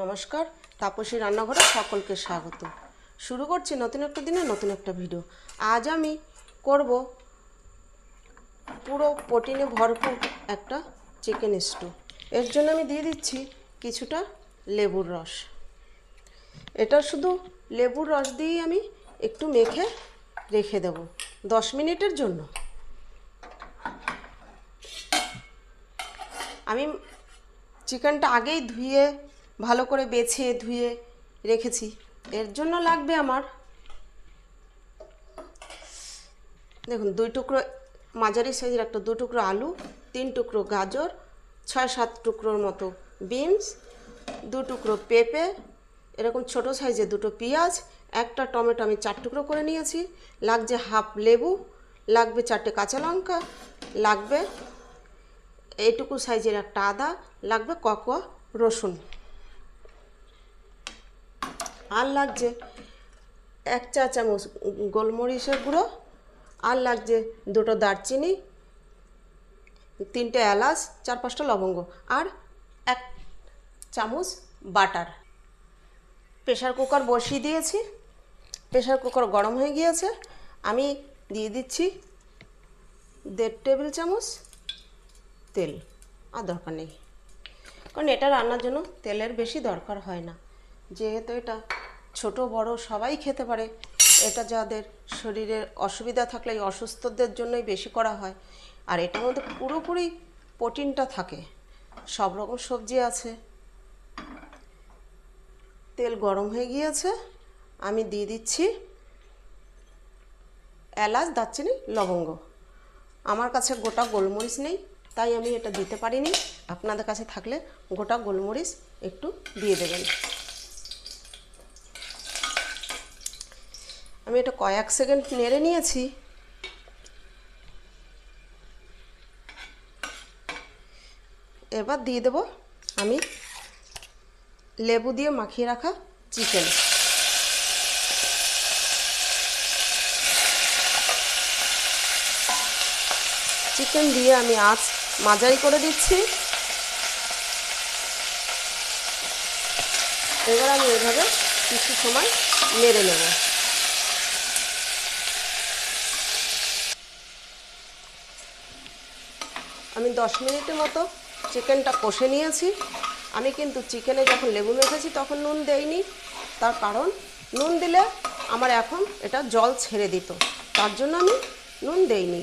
নমস্কার, তাপসী রান্নাঘরে সকলকে স্বাগত। শুরু করছি নতুন একটা দিনে নতুন একটা ভিডিও। আজ আমি করব পুরো প্রোটিনে ভরপুর একটা চিকেন স্টু। এর জন্য আমি দিয়ে দিচ্ছি কিছুটা লেবুর রস। এটা শুধু লেবুর রস দিয়েই আমি একটু মেখে রেখে দেব দশ মিনিটের জন্য। আমি চিকেনটা আগেই ধুয়ে ভালো করে বেছে ধুয়ে রেখেছি। এর জন্য লাগবে আমার, দেখুন, দুই টুকরো মাঝারি সাইজের একটা দু টুকরো আলু, তিন টুকরো গাজর, ছয় সাত টুকরোর মতো বিনস, দু টুকরো পেঁপে, এরকম ছোট সাইজের দুটো পেঁয়াজ, একটা টমেটো আমি চার টুকরো করে নিয়েছি, লাগছে হাফ লেবু, লাগবে চারটে কাঁচা লঙ্কা, লাগবে এইটুকু সাইজের একটা আদা, লাগবে ককোয়া রসুন। আর লাগছে এক চা চামচ গোলমরিচের গুঁড়ো, আর লাগছে দুটো দারচিনি, তিনটে এলাচ, চার পাঁচটা লবঙ্গ, আর এক চামচ বাটার। প্রেশার কুকার বসিয়ে দিয়েছি। প্রেশার কুকার গরম হয়ে গিয়েছে। আমি দিয়ে দিচ্ছি দেড় টেবিল চামচ তেল। আর দরকার নেই। কারণ এটা রান্নার জন্য তেলের বেশি দরকার হয় না। যেহেতু এটা ছোট, বড়, সবাই খেতে পারে। এটা যাদের শরীরের অসুবিধা থাকলে এই অসুস্থদের জন্যই বেশি করা হয়। আর এটার মধ্যে পুরোপুরি প্রোটিনটা থাকে। সব রকম সবজি আছে। তেল গরম হয়ে গিয়েছে। আমি দিয়ে দিচ্ছি এলাচ, দারচিনি, লবঙ্গ। আমার কাছে গোটা গোলমরিচ নেই, তাই আমি এটা দিতে পারিনি। আপনাদের কাছে থাকলে গোটা গোলমরিচ একটু দিয়ে দেবেন। আমি এটা কয়েক সেকেন্ড নেড়ে নিয়েছি। এবার দিয়ে দেব আমি লেবু দিয়ে মাখিয়ে রাখা চিকেন। চিকেন দিয়ে আমি আঁচ মাঝারি করে দিচ্ছি। এবার আমি এভাবে কিছু সময় মেরে নেব। আমি দশ মিনিটের মতো চিকেনটা কষে নিয়েছি। আমি কিন্তু চিকেনে যখন লেবু মেখেছি তখন নুন দেইনি। তার কারণ, নুন দিলে আমার এখন এটা জল ছেড়ে দিত। তার জন্য আমি নুন দেইনি।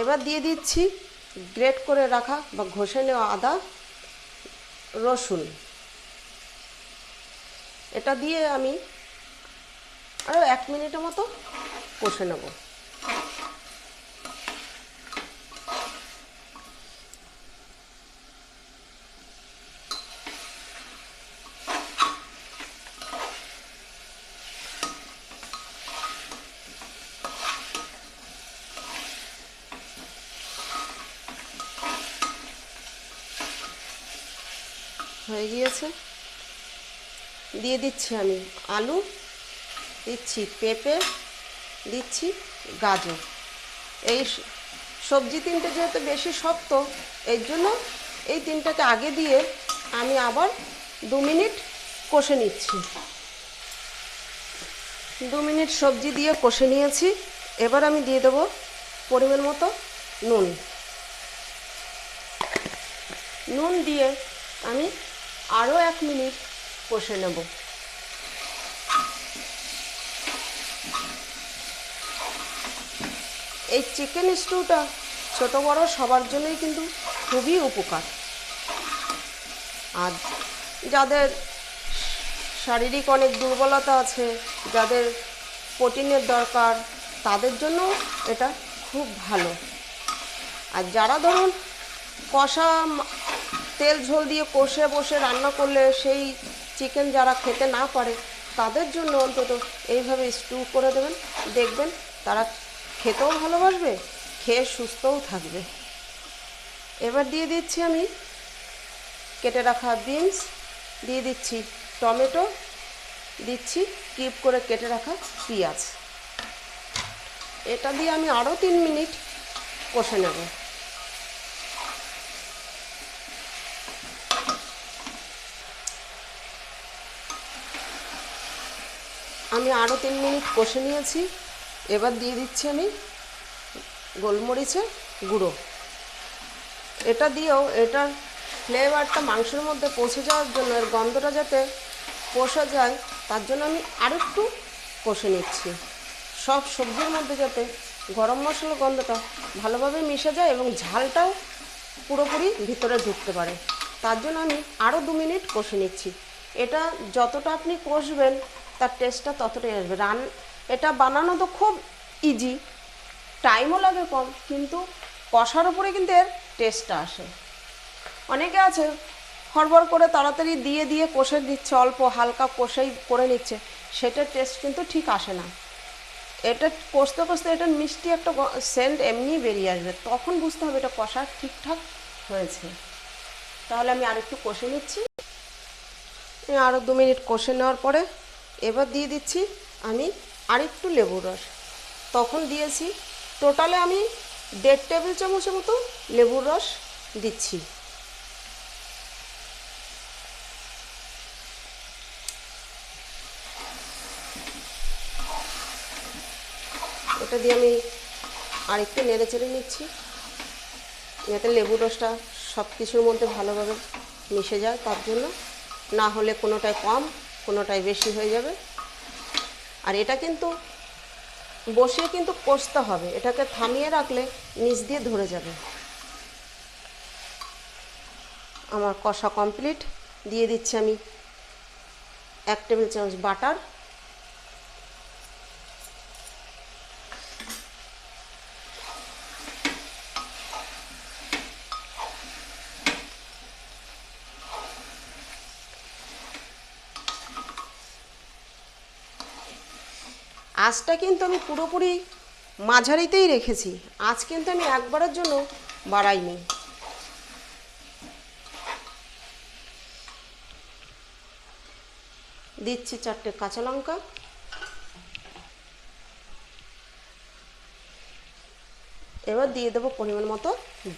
এবার দিয়ে দিচ্ছি গ্রেট করে রাখা বা ঘষে নেওয়া আদা, রসুন। এটা দিয়ে আমি আরও এক মিনিটের মতো কষে নেব। হয়ে গিয়েছে। দিয়ে দিচ্ছি আমি আলু, দিচ্ছি পেঁপে, দিচ্ছি গাজর। এই সবজি তিনটে যেহেতু বেশি শক্ত, এর জন্য এই তিনটাকে আগে দিয়ে আমি আবার দু মিনিট কষে নিচ্ছি। দু মিনিট সবজি দিয়ে কষে নিয়েছি। এবার আমি দিয়ে দেবো পরিমাণ মতো নুন। নুন দিয়ে আমি আরও এক মিনিট কষে নেব। এই চিকেন স্টুটা ছোট বড় সবার জন্যই কিন্তু খুবই উপকার। আর যাদের শারীরিক অনেক দুর্বলতা আছে, যাদের প্রোটিনের দরকার, তাদের জন্য এটা খুব ভালো। আর যারা ধরুন কষা তেল ঝোল দিয়ে কষে বসে রান্না করলে সেই চিকেন যারা খেতে না পারে, তাদের জন্য অন্তত এইভাবে স্টু করে দেবেন। দেখবেন তারা খেতেও ভালোবাসবে, খেয়ে সুস্থও থাকবে। এবার দিয়ে দিচ্ছি আমি কেটে রাখা বিনস দিয়ে দিচ্ছি টমেটো, দিচ্ছি কিপ করে কেটে রাখা পেঁয়াজ। এটা দিয়ে আমি আরও তিন মিনিট কষে নেব। আমি আরও তিন মিনিট কষে নিয়েছি। এবার দিয়ে দিচ্ছি আমি গোলমরিচের গুঁড়ো। এটা দিয়েও এটার ফ্লেভারটা মাংসের মধ্যে পৌঁছে যাওয়ার জন্য এর গন্ধটা যাতে পোষা যায়, তার জন্য আমি আরেকটু কষে নিচ্ছি। সব সবজির মধ্যে যাতে গরম মশলার গন্ধটা ভালোভাবে মিশে যায় এবং ঝালটাও পুরোপুরি ভিতরে ঢুকতে পারে। তার জন্য আমি আরও দু মিনিট কষে নিচ্ছি। এটা যতটা আপনি কষবেন তার টেস্টটা ততটাই আসবে। রান, এটা বানানো তো খুব ইজি টাইমও লাগে কম, কিন্তু কষার উপরে কিন্তু এর টেস্টটা আসে। অনেকে আছে, হড়বড় করে তাড়াতাড়ি দিয়ে দিয়ে কষে দিচ্ছে, অল্প হালকা কষেই করে নিচ্ছে সেটার টেস্ট কিন্তু ঠিক আসে না। এটা কষতে কষতে এটা মিষ্টি একটা সেন্ট এমনি বেরিয়ে আসবে, তখন বুঝতে হবে এটা কষা ঠিকঠাক হয়েছে। তাহলে আমি আরেকটু কষে নিচ্ছি। আরও দু মিনিট কষে নেওয়ার পরে এবার দিয়ে দিচ্ছি আমি আরেকটু লেবুর রস। তখন দিয়েছি টোটালে আমি দেড় টেবিল চামচের মতো লেবুর রস দিচ্ছি। এটা দিয়ে আমি আরেকটু নেড়ে চেড়ে নিচ্ছি। যাতে লেবুর রসটা সব কিছুর মধ্যে ভালোভাবে মিশে যায়, তার জন্য। না হলে কোনোটায় কম কোনোটায় বেশি হয়ে যাবে। আর এটা কিন্তু বসিয়ে কিন্তু কষতে হবে। এটাকে থামিয়ে রাখলে নিচ দিয়ে ধরে যাবে। আমার কষা কমপ্লিট। দিয়ে দিচ্ছি আমি এক টেবিল চামচ বাটার। আঁচটা কিন্তু আমি পুরোপুরি মাঝারিতেই রেখেছি। আজ কিন্তু আমি একবারের জন্য বাড়াইনি। দিচ্ছি চারটে কাঁচা লঙ্কা। এবার দিয়ে দেবো পরিমাণ মতো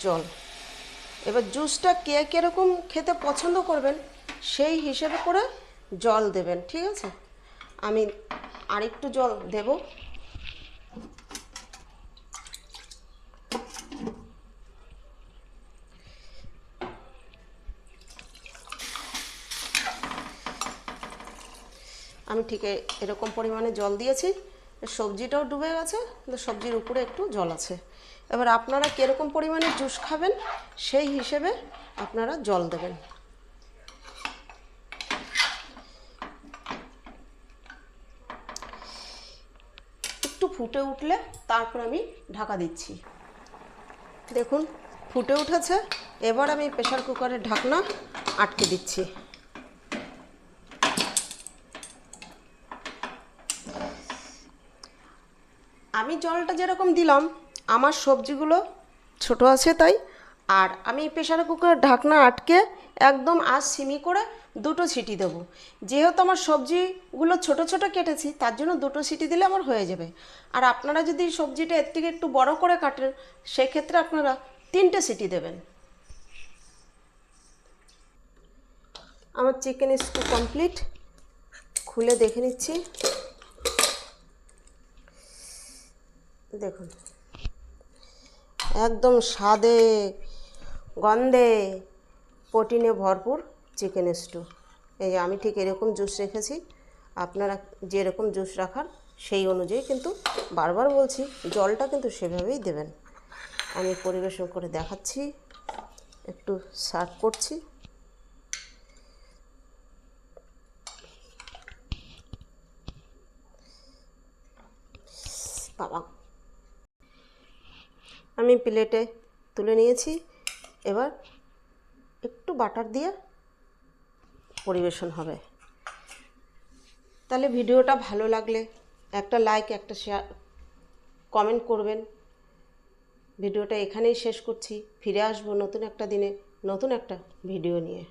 জল। এবার জুসটা কে কীরকম খেতে পছন্দ করবেন সেই হিসেবে করে জল দেবেন, ঠিক আছে? আমি আরেকটু জল দেব। আমি ঠিক এরকম পরিমাণে জল দিয়েছি। সবজিটাও ডুবে গেছে সবজির উপরে একটু জল আছে। এবার আপনারা কীরকম পরিমাণে জুস খাবেন সেই হিসেবে আপনারা জল দেবেন একটু ফুটে উঠলে তারপর আমি ঢাকা দিচ্ছি। দেখুন, ফুটে উঠেছে। এবার আমি প্রেশার কুকারের ঢাকনা আটকে দিচ্ছি। আমি জলটা যেরকম দিলাম, আমার সবজিগুলো ছোট আছে তাই, আর আমি প্রেশার কুকার ঢাকনা আটকে একদম আজ সিমি করে দুটো সিটি দেব। যেহেতু আমার সবজিগুলো ছোট ছোট কেটেছি, তার জন্য দুটো সিটি দিলে আমার হয়ে যাবে। আর আপনারা যদি সবজিটা এর থেকে একটু বড় করে কাটেন, সেক্ষেত্রে আপনারা তিনটে সিটি দেবেন। আমার চিকেন স্টু কমপ্লিট খুলে দেখে নিচ্ছি। দেখুন। একদম স্বাদে, গন্ধে প্রোটিনে ভরপুর চিকেন স্টু এই আমি ঠিক এরকম জুস রেখেছি। আপনারা যেরকম জুস রাখার সেই অনুযায়ী কিন্তু বারবার বলছি, জলটা কিন্তু সেভাবেই দেবেন। আমি পরিবেশন করে দেখাচ্ছি, একটু সার্ভ করছি। বাবা। আমি প্লেটে তুলে নিয়েছি। এবার একটু বাটার দিয়ে পরিবেশন হবে। তাহলে ভিডিওটা ভালো লাগলে একটা লাইক একটা শেয়ার কমেন্ট করবেন। ভিডিওটা এখানেই শেষ করছি। ফিরে আসব নতুন একটা দিনে, নতুন একটা ভিডিও নিয়ে।